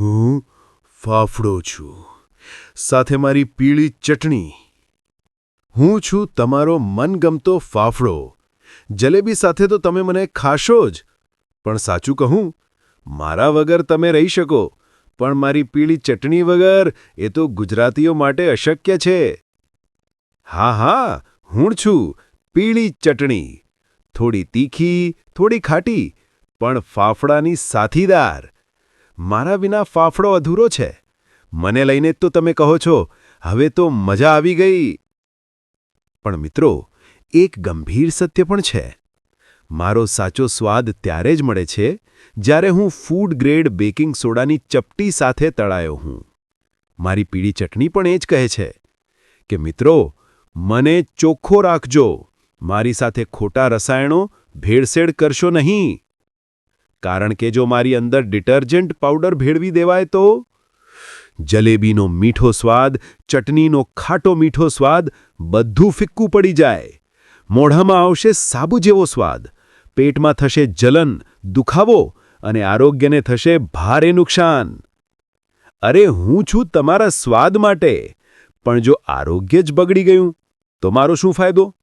હું ફાફડો છું. સાથે મારી પીળી ચટણી. હું છું તમારો મનગમતો ફાફડો. જલેબી સાથે તો તમે મને ખાશો જ. પણ સાચું કહું, મારા વગર તમે રહી શકો. પણ મારી પીળી ચટણી વગર એ તો ગુજરાતીઓ માટે અશક્ય છે. હા હા, હું છું પીળી ચટણી. થોડી તીખી, થોડી ખાટી, પણ ફાફડાની સાથીદાર. મારા વિના ફાફડો અધૂરો છે. મને લઈને જ તો તમે કહો છો, હવે તો મજા આવી ગઈ. પણ મિત્રો, એક ગંભીર સત્ય પણ છે. મારો સાચો સ્વાદ ત્યારે જ મળે છે, જ્યારે હું ફૂડ ગ્રેડ બેકિંગ સોડાની ચપટી સાથે તળાયો હું. મારી પીળી ચટણી પણ એ જ કહે છે કે, મિત્રો, મને ચોખ્ખો રાખજો. મારી સાથે ખોટા રસાયણો ભેળસેળ કરશો નહીં. કારણ કે જો મારી અંદર ડિટર્જન્ટ પાવડર ભેળવી દેવાય તો? જલેબીનો મીઠો સ્વાદ, ચટણીનો ખાટો મીઠો સ્વાદ, બધું ફિક્કું પડી જાય. મોઢામાં આવશે સાબુ જેવો સ્વાદ. પેટમાં થશે જલન, દુખાવો અને આરોગ્યને થશે ભારે નુકસાન. અરે, હું છું તમારા સ્વાદ માટે. પણ જો આરોગ્ય જ બગડી ગયું, તો મારો શું ફાયદો?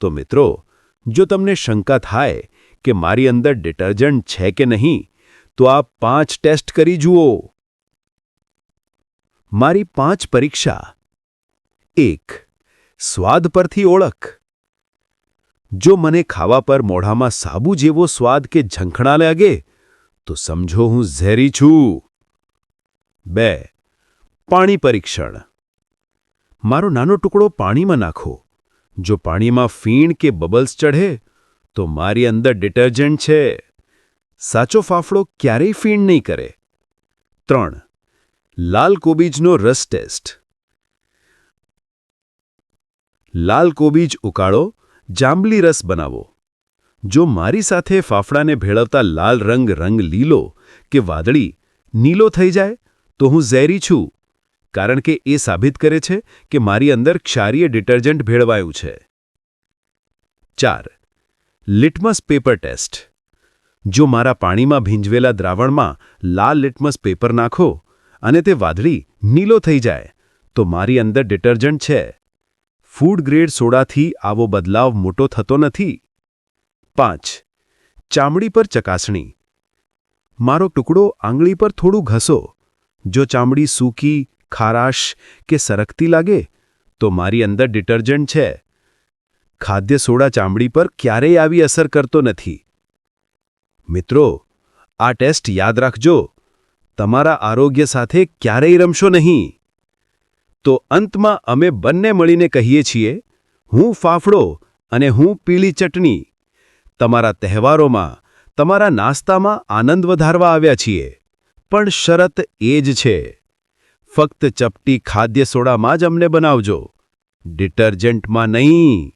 તો મિત્રો, જો તમને શંકા થાય કે મારી અંદર ડિટર્જન્ટ છે કે નહીં તો આ પાંચ ટેસ્ટ કરી જુઓ મારી પાંચ પરીક્ષા એક સ્વાદ પરથી ઓળખ જો મને ખાવા પર મોઢામાં સાબુ જેવો સ્વાદ કે ઝંખણા લાગે તો સમજો હું ઝેરી છું બે પાણી પરીક્ષણ મારો નાનો ટુકડો પાણીમાં નાખો જો પાણીમાં ફીણ કે બબલ્સ ચઢે તો મારી અંદર ડિટર્જન્ટ છે. સાચો ફાફડો ક્યારેય ફીણ નહીં કરે. ત્રણ, લાલ કોબીજનો રસ ટેસ્ટ. લાલ કોબીજ ઉકાળો, જાંબલી રસ બનાવો. જો મારી સાથે ફાફડાને ભેળવતા લાલ રંગ રંગ લીલો કે વાદળી નીલો થઈ જાય, તો હું ઝેરી છું. કારણ કે એ સાબિત કરે છે કે મારી અંદર ક્ષારીય ડિટર્જન્ટ ભેળવાયું છે. ચાર લિટમસ પેપર ટેસ્ટ જો મારા પાણીમાં ભીંજવેલા દ્રાવણમાં લાલ લિટમસ પેપર નાખો અને તે વાદળી, નીલો થઈ જાય, તો મારી અંદર ડિટર્જન્ટ છે. ફૂડ ગ્રેડ સોડાથી આવો બદલાવ મોટો થતો નથી. પાંચ. ચામડી પર ચકાસણી. મારો ટુકડો આંગળી પર થોડું ઘસો. જો ચામડી સૂકી, ખારાશ કે સરકતી લાગે, તો મારી અંદર ડિટર્જન્ટ છે. ખાદ્ય સોડા ચામડી પર ક્યારેય આવી અસર કરતો નથી. મિત્રો, આ ટેસ્ટ યાદ રાખજો. તમારા આરોગ્ય સાથે ક્યારેય રમશો નહીં. તો અંતમાં અમે બંને મળીને કહીએ છીએ, હું ફાફડો અને હું પીળી ચટણી. તમારા તહેવારોમાં, તમારા નાસ્તામાં આનંદ વધારવા આવ્યા છીએ. પણ શરત એ જ છે. ફક્ત ચપટી ખાદ્ય સોડામાં જ અમને બનાવજો. ડિટર્જન્ટમાં નહીં.